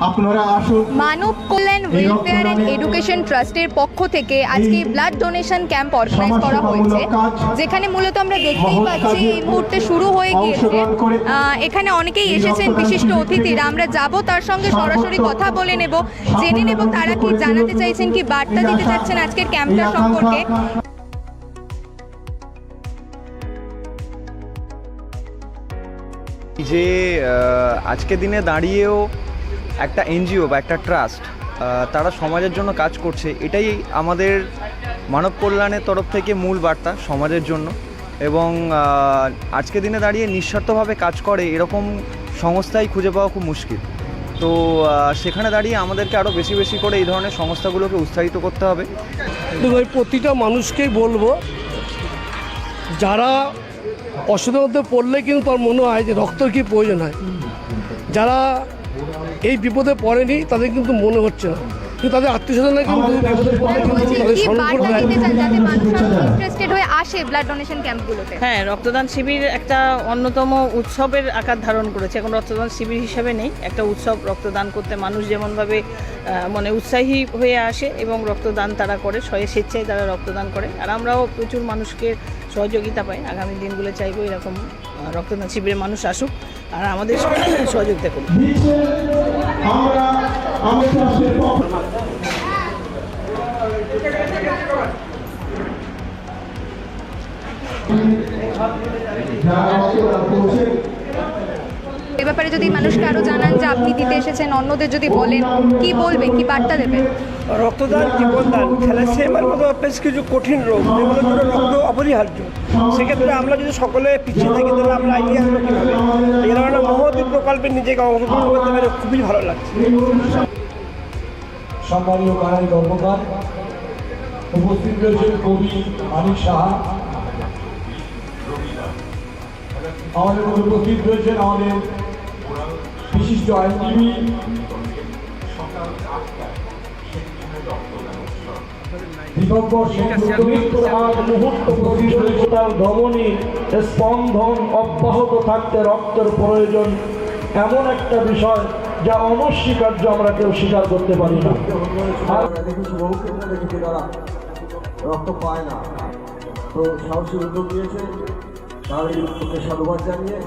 আপনারা আসুন। Manab Kalyan welfare and education ট্রাস্টের পক্ষ থেকে আজকে ব্লাড ডোনেশন ক্যাম্প অর্গানাইজ করা হয়েছে যেখানে মূলত আমরা দেখতেই পাচ্ছি এই মুহূর্তে শুরু হয়ে গিয়েছে। আহ, এখানে অনেকেই এসেছেন বিশিষ্ট অতিথিরা আমরা যাব তার সঙ্গে সরাসরি কথা বলে নেব। জেনে নেব তারা কি জানাতে চাইছেন কি বার্তা দিতে চাচ্ছেন আজকের ক্যাম্পটা সম্পর্কে? যে আহ, আজকের দিনে দাঁড়িয়েও একটা এনজিও বা একটা ট্রাস্ট তারা সমাজের জন্য কাজ করছে এটাই আমাদের মানব কল্যাণের তরফ থেকে মূল বার্তা সমাজের জন্য। এবং আহ, আজকের দিনে দাঁড়িয়ে নিঃস্বার্থভাবে কাজ করে এরকম সংস্থাই খুঁজে পাওয়া খুব মুশকিল। তো সেখানে দাঁড়িয়ে আমাদেরকে আরও বেশি বেশি করে এই ধরনের সংস্থাগুলোকে উৎসাহিত করতে হবে। আমি প্রতিটা মানুষকেই বলব যারা অসুবিধার মধ্যে পড়লে কিন্তু তার মনে হয় যে রক্তের কি প্রয়োজন হয়। যারা এই বিপদে পড়েনি তাদের কিন্তু মনে হচ্ছে না। কিন্তু তাদের আত্মীয় স্বজনরা কিন্তু বিপদে কিন্তু তাদের স্মরণ করে হয়ে আসে ব্লাড ডোনেশন ক্যাম্পগুলোতে হ্যাঁ রক্তদান শিবির একটা অন্যতম উৎসবের আকার ধারণ করেছে। এখন রক্তদান শিবির হিসাবে নেই একটা উৎসব রক্তদান করতে মানুষ যেমনভাবে মানে উৎসাহী হয়ে আসে এবং রক্তদান তারা করে স্বয়ে স্বেচ্ছায় তারা রক্তদান করে। আর আমরাও প্রচুর মানুষকে সহযোগিতা পাই। আগামী দিনগুলো চাইব এরকম রক্তদান শিবিরে মানুষ আসুক। আর আমাদের সহযোগিতা করুন। আমরা আমাদের ট্রাস্টের পক্ষ যারা রক্তদান করছেন এ ব্যাপারে যদি মানুষকে আরও জানান যে আপনি দিতে এসেছেন অন্যদের যদি বলেন কি বলবেন কি বার্তা দেবেন? রক্তদান জীবনদান থ্যালাসেমিয়ার মতো বেশ কিছু কঠিন রোগ যেগুলোর জন্য রক্ত অপরিহার্য। সেক্ষেত্রে আমরা যদি সকলে পিছিয়ে থাকি তাহলে আমরা এগিয়ে আসব কীভাবে? এই ধরনের মহতী প্রকল্পে নিজেকে অংশগ্রহণ করতে পেরে খুবই ভালো লাগছে। সম্মানীয় কানাই কর্মকার উপস্থিত রয়েছেন কবি মানিক সাহা। আমাদের উপস্থিত রয়েছেন আমাদের বিশিষ্ট আইনজীবী মুহূর্ত প্রতিযোগিতার ধমনী স্পন্দন অব্যাহত থাকতে রক্তের প্রয়োজন এমন একটা বিষয় যা অনস্বীকার্য আমরা কেউ স্বীকার করতে পারি না। আর দেখেছি বহু ক্ষেত্রে দেখেছি তারা রক্ত পায় না। তো সাহসী উদ্যোগ নিয়েছে তার এই উদ্যোগকে সাধুবাদ জানিয়ে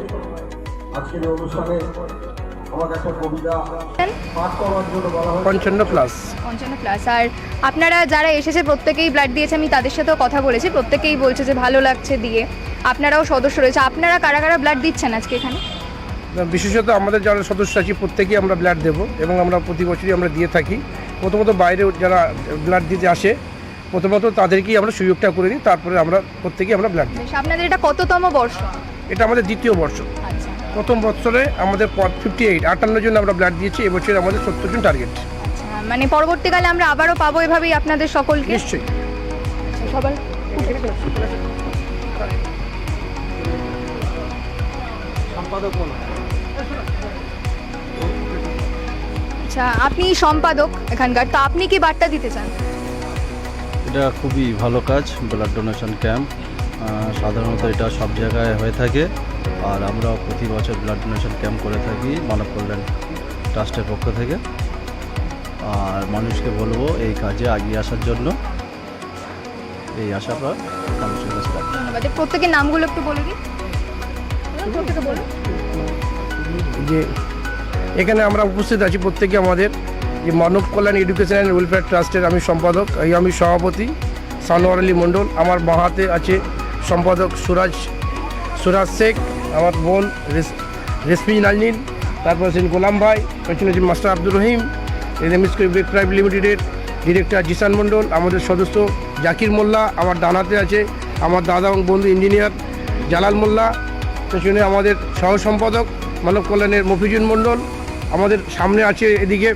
আজকের এই অনুষ্ঠানে পঞ্চান্ন প্লাস পঞ্চান্ন প্লাস আর আপনারা যারা এসেছে প্রত্যেকেই ব্লাড দিয়েছে আমি তাদের সাথেও কথা বলেছি। প্রত্যেকেই বলছে যে ভালো লাগছে দিয়ে। আপনারাও সদস্য রয়েছে। আপনারা কারা কারা ব্লাড দিচ্ছেন আজকে এখানে? বিশেষত আমাদের যারা সদস্য আছি প্রত্যেকেই আমরা ব্লাড দেবো এবং আমরা প্রতি বছরই আমরা দিয়ে থাকি। প্রথমত বাইরে যারা ব্লাড দিতে আসে প্রথমত তাদেরকেই আমরা সুযোগটা করে দিই তারপরে আমরা প্রত্যেকেই আমরা ব্লাড দিই। আপনাদের এটা কততম বর্ষ? এটা আমাদের দ্বিতীয় বর্ষ। আচ্ছা। প্রথম বছরে আমাদের ফিফটি এইট আটান্ন জন আমরা ব্লাড দিয়েছি এবছর আমাদের সত্তর জন টার্গেট আচ্ছা মানে পরবর্তীকালে আমরা আবারও পাবো এভাবেই আপনাদের সকলকে? নিশ্চয়ই। আচ্ছা, আচ্ছা আপনি সম্পাদক এখানকার তো আপনি কি বার্তা দিতে চান? এটা খুবই ভালো কাজ ব্লাড ডোনেশন ক্যাম্প সাধারণত এটা সব জায়গায় হয়ে থাকে। আর আমরা প্রতি বছর ব্লাড ডোনেশন ক্যাম্প করে থাকি মানব কল্যাণ ট্রাস্টের পক্ষ থেকে। আর মানুষকে বলব এই কাজে এগিয়ে আসার জন্য এই আশাটা মানুষের কাছে। ধন্যবাদ। প্রত্যেকের নামগুলো একটু বলে দিই। প্রত্যেকে যে এখানে আমরা উপস্থিত আছি প্রত্যেকে আমাদের। যে Manab Kalyan education and welfare ট্রাস্টের আমি সম্পাদক এই আমি সভাপতি সানোয়ার আলী মণ্ডল। আমার বাঁহাতে আছে সম্পাদক সুরাজ সুরাজ শেখ, আমার বোন রেস- রেশমি নাজনীন, তারপর আছেন গোলাম ভাই, পেছনে আছেন master Abdur Rahim M S break private লিমিটেডের ডিরেক্টর জিসান মণ্ডল, আমাদের সদস্য জাকির মোল্লা, আমার ডানাতে আছে আমার দাদা এবং বন্ধু ইঞ্জিনিয়ার জালাল মোল্লা, পেছনে আমাদের সহ সম্পাদক মানব কল্যাণের মফিজুল মণ্ডল, আমাদের সামনে আছে এদিকে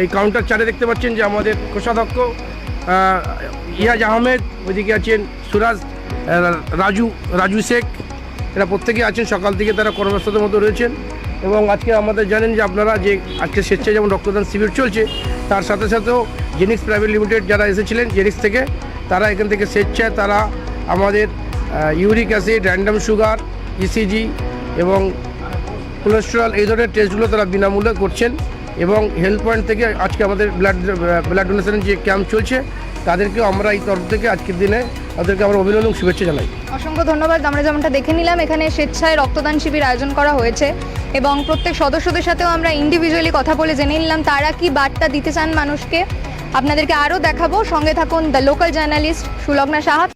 এই কাউন্টার চারে দেখতে পাচ্ছেন যে আমাদের কোষাধ্যক্ষ ইয়াজ আহমেদ, ওইদিকে আছেন সুরাজ রাজু রাজু শেখ এরা প্রত্যেকেই আছেন, সকাল থেকে তারা কর্মব্যস্ততার মতো রয়েছেন। এবং আজকে আমাদের জানেন যে আপনারা যে আজকে স্বেচ্ছায় যেমন রক্তদান শিবির চলছে, তার সাথে সাথেও জেনিক্স প্রাইভেট লিমিটেড যারা এসেছিলেন জেনিক্স থেকে, তারা এখান থেকে স্বেচ্ছায় তারা আমাদের uric acid random sugar ECG এবং কোলেস্ট্রল এই ধরনের টেস্টগুলো তারা বিনামূল্যে করছেন এবং হেলথ পয়েন্ট থেকে আজকে আমাদের ব্লাড ব্লাড ডোনেশনের যে ক্যাম্প চলছে, তাদেরকেও আমরা এই তরফ থেকে আজকের দিনে তাদেরকে আমরা অভিনন্দন এবং শুভেচ্ছা জানাই। অসংখ্য ধন্যবাদ। আমরা যেমনটা দেখে নিলাম, এখানে স্বেচ্ছায় রক্তদান শিবির আয়োজন করা হয়েছে এবং প্রত্যেক সদস্যদের সাথেও আমরা ইন্ডিভিজুয়ালি কথা বলে জেনে নিলাম। তারা কি বার্তা দিতে চান মানুষকে? আপনাদেরকে আরও দেখাবো। সঙ্গে থাকুন the local journalist Sulagna Saha.